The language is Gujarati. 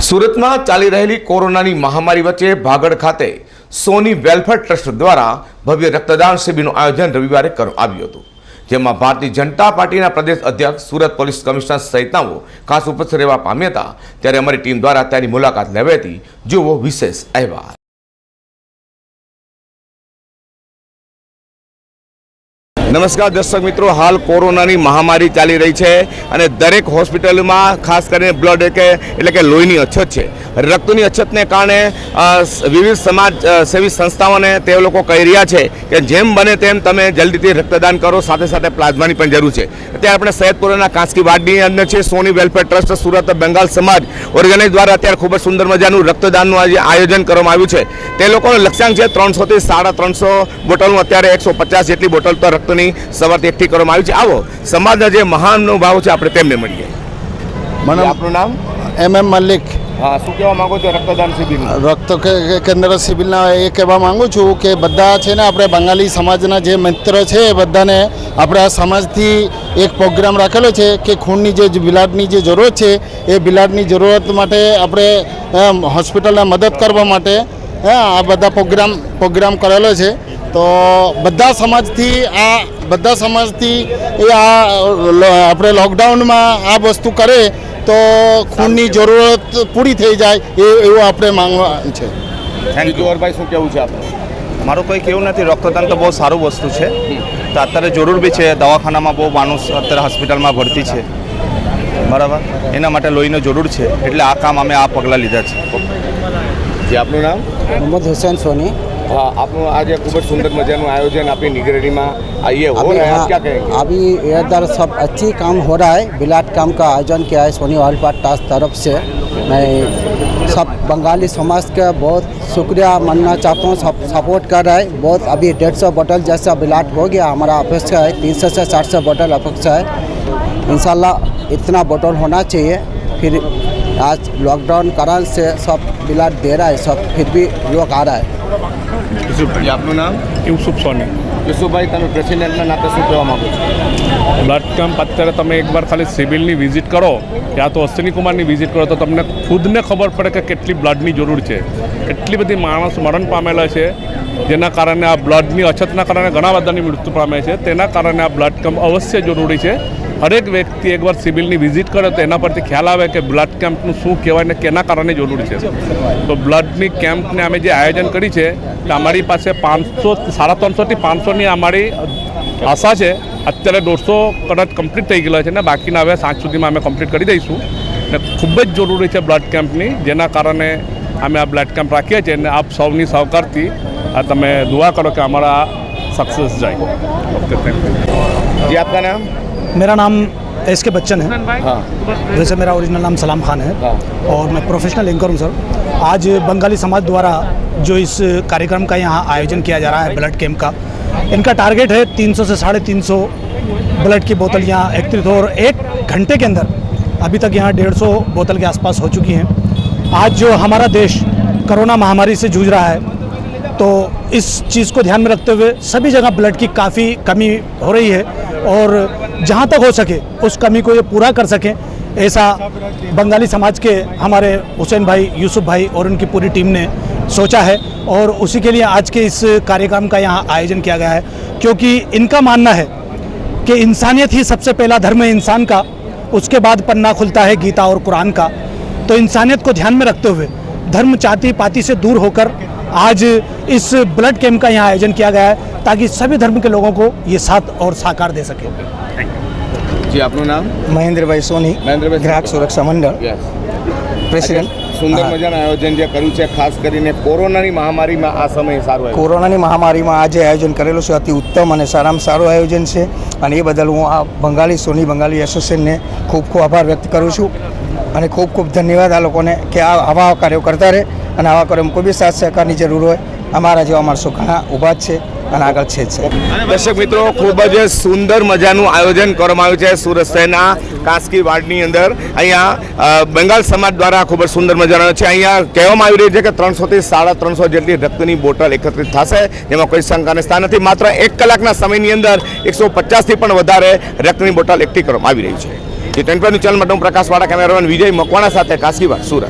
સુરતમાં ચાલી રહેલી કોરોનાની મહામારી વચ્ચે ભાગડ ખાતે સોની વેલફેર ટ્રસ્ટ દ્વારા ભવ્ય રક્તદાન શિબિરનું આયોજન રવિવારે કરવામાં આવ્યું હતું. જેમાં ભારતીય જનતા પાર્ટીના પ્રદેશ અધ્યક્ષ, સુરત પોલીસ કમિશનર સહિતનાઓ ખાસ ઉપસ્થિત રહેવા પામ્યા હતા. ત્યારે અમારી ટીમ દ્વારા તેની મુલાકાત લેવાઈ હતી. જુઓ વિશેષ અહેવાલ. નમસ્કાર દર્શક મિત્રો, હાલ કોરોનાની મહામારી ચાલી રહી છે અને દરેક હોસ્પિટલમાં ખાસ કરીને બ્લડ કે એટલે કે લોહીની અછત છે. રક્તની અછતને કારણે વિવિધ સમાજ સેવી સંસ્થાઓને તે લોકો કહી રહ્યા છે કે જેમ બને તેમ તમે જલ્દીથી રક્તદાન કરો, સાથે સાથે પ્લાઝમાની પણ જરૂર છે. અત્યારે આપણે સૈયદપુરાના કાંસકી વાડની અંદર છે, સોની વેલફેર ટ્રસ્ટ, સુરત બંગાળ સમાજ ઓર્ગેનાઇઝ દ્વારા અત્યારે ખૂબ જ સુંદર મજાનું રક્તદાનનું આજે આયોજન કરવામાં આવ્યું છે. તે લોકોનો લક્ષ્યાંક છે ત્રણસોથી સાડા ત્રણસો બોટલનું અત્યારે એકસો પચાસ જેટલી બોટલ તો રક્તની સવારથી એકઠી કરવામાં આવી છે. આવો સમાજના જે મહાનુભાવો છે આપણે તેમને મળીએ. મને આપનું નામ? એમ એમ મલ્લિક હા શું કહેવા માંગો છો રક્તદાન શિબિરમાં રક્ત કેન્દ્ર સિવિલના એ કહેવા માંગુ છું કે બધા છે ને આપણે બંગાળી સમાજના જે મિત્ર છે એ બધાને આપણે આ સમાજથી એક પ્રોગ્રામ રાખેલો છે કે ખૂનની જે બિલાડની જે જરૂરત છે એ બિલાડની જરૂરત માટે આપણે હોસ્પિટલને મદદ કરવા માટે હે, આ બધા પ્રોગ્રામ પ્રોગ્રામ કરેલો છે. તો બધા સમાજથી આ બધા સમાજથી એ આ આપણે લોકડાઉનમાં આ વસ્તુ કરે તો ખૂનની જરૂરત પૂરી થઈ જાય એ એવું આપણે માંગવા છે. થેન્ક યુ અરભાઈ શું કેવું છે આપણે મારું કોઈ કેવું નથી. રક્તદાન તો બહુ સારું વસ્તુ છે. તો અત્યારે જરૂર બી છે. દવાખાનામાં બહુ માણસ અત્યારે હોસ્પિટલમાં ભરતી છે. બરાબર? એના માટે લોહીનો જરૂર છે. એટલે આ કામ અમે આ પગલાં લીધા છે. જે આપનું નામ? મોહમ્મદ હુસેન સોની. આપનું આજે ખૂબ જ आयोजन आपकी निगरानी में आइए हो रहा है क्या कहेंगे अभी इधर सब अच्छी काम हो रहा है बिलाट काम का आयोजन किया है सोनी वाल टास्क तरफ़ से मैं सब बंगाली समाज का बहुत शुक्रिया मानना चाहता हूँ सब सपोर्ट कर रहा है बहुत अभी डेढ़ सौ बोटल जैसा बिलाट हो गया हमारा अपेक्षा है तीन सौ से साठ सौ बोटल अपेक्षा है इनशाला इतना बोटल होना चाहिए फिर आज लॉकडाउन कारण से सब बिलाट दे रहा है सब फिर भी लोग आ रहा है જી આપનું નામ? યુસુફ સોની. યુસુફભાઈ તમે પ્રેસિડેન્ટના નાતે શું કહેવા માગો છો? બ્લડ કેમ્પ અત્યારે તમે એકવાર ખાલી સિવિલની વિઝિટ કરો યા તો અશ્વિની કુમારની વિઝિટ કરો તો તમને ખુદને ખબર પડે કે કેટલી બ્લડની જરૂર છે. એટલી બધી માણસ મરણ પામેલા છે જેના કારણે આ બ્લડની અછતના કારણે ઘણા બધાની મૃત્યુ પામે છે. તેના કારણે આ બ્લડ કેમ્પ અવશ્ય જરૂરી છે. હરેક વ્યક્તિ એકવાર સિવિલની વિઝિટ કરે તો એના પરથી ખ્યાલ આવે કે બ્લડ કેમ્પનું શું કહેવાય ને કેના કારણે જરૂરી છે. તો બ્લડની કેમ્પને અમે જે આયોજન કરી તે અમારી પાસે પાંચસો સાડા ત્રણસોથી પાંચસોની અમારી આશા છે અત્યારે દોઢસો કદાચ કમ્પ્લીટ થઈ ગયેલા છે ને બાકીના હવે સાંજ સુધીમાં અમે કમ્પ્લીટ કરી દઈશું ને ખૂબ જ જરૂરી છે બ્લડ કેમ્પની જેના કારણે અમે આ બ્લડ કેમ્પ રાખીએ છીએ અને આપ સૌની સહકારથી આ તમે દુઆ કરો કે અમારા સક્સેસ જાય ઓકે થેન્ક યુ जी आपका नाम मेरा नाम एस के बच्चन है। हाँ। वैसे मेरा ओरिजिनल नाम सलाम खान है। हाँ। और मैं प्रोफेशनल एंकर हूँ सर आज बंगाली समाज द्वारा जो इस कार्यक्रम का यहाँ आयोजन किया जा रहा है ब्लड कैंप का इनका टारगेट है 300 से साढ़े तीन सौ ब्लड की बोतल यहाँ एकत्रित हो और एक घंटे के अंदर अभी तक यहाँ डेढ़ सौ बोतल के आसपास हो चुकी हैं। आज जो हमारा देश कोरोना महामारी से जूझ रहा है तो इस चीज़ को ध्यान में रखते हुए सभी जगह ब्लड की काफ़ी कमी हो रही है और जहाँ तक हो सके उस कमी को ये पूरा कर सकें, ऐसा बंगाली समाज के हमारे हुसैन भाई, यूसुफ भाई और उनकी पूरी टीम ने सोचा है और उसी के लिए आज के इस कार्यक्रम का यहाँ आयोजन किया गया है। क्योंकि इनका मानना है कि इंसानियत ही सबसे पहला धर्म है इंसान का, उसके बाद पन्ना खुलता है गीता और कुरान का। तो इंसानियत को ध्यान में रखते हुए धर्म जाति पाति से दूर होकर आज इस ब्लड कैंप का यहाँ आयोजन किया गया है ताकि सभी धर्म के लोगों को ये साथ और साकार दे सके जी આપનું નામ महेंद्र भाई सोनी મહેન્દ્રભાઈ ग्राहक सुरक्षा मंडल યસ प्रेसिडेंट સુંદર હા. મજાનું આયોજન જે કર્યું છે ખાસ કરીને કોરોનાની મહામારીમાં આ સમય સારું આવ્યું કોરોનાની મહામારીમાં આજે આયોજન કરેલું છે અતિ ઉત્તમ અને સારામાં સારું આયોજન છે અને એ બદલ હું આ બંગાળી સોની બંગાળી એસોસિએશનને ખૂબ ખૂબ આભાર વ્યક્ત કરું છું અને ખૂબ ખૂબ ધન્યવાદ આ લોકોને કે આ આવા કાર્યો કરતા રહે અને આવા કાર્યોમાં કોઈ બી સાથ સહકારની જરૂર હોય, અમારા જેવા માણસો ઘણા ઊભા જ છે અને આગળ છે દર્શક મિત્રો, ખૂબ જ સુંદર મજાનું આયોજન કરવામાં આવ્યું છે સુરત શહેરના કાસ્કી વાર્ડની અંદર. અહીંયા બંગાળ સમાજ દ્વારા ખૂબ જ સુંદર મજાનો છે. અહીંયા કહેવામાં આવી રહ્યું છે કે ત્રણસોથી સાડા ત્રણસો જેટલી રક્તની બોટલ એકત્રિત થશે, જેમાં કોઈ શંકાને સ્થાન નથી. માત્ર એક કલાકના સમયની અંદર એકસો પચાસથી પણ વધારે રક્તની બોટલ એકઠી કરવામાં આવી રહી છે. જે ટેન્ટ ચેનલ માટે હું પ્રકાશવાળા કેમેરામેન વિજય મકવાણા સાથે કાસ્કીવાડ સુરત.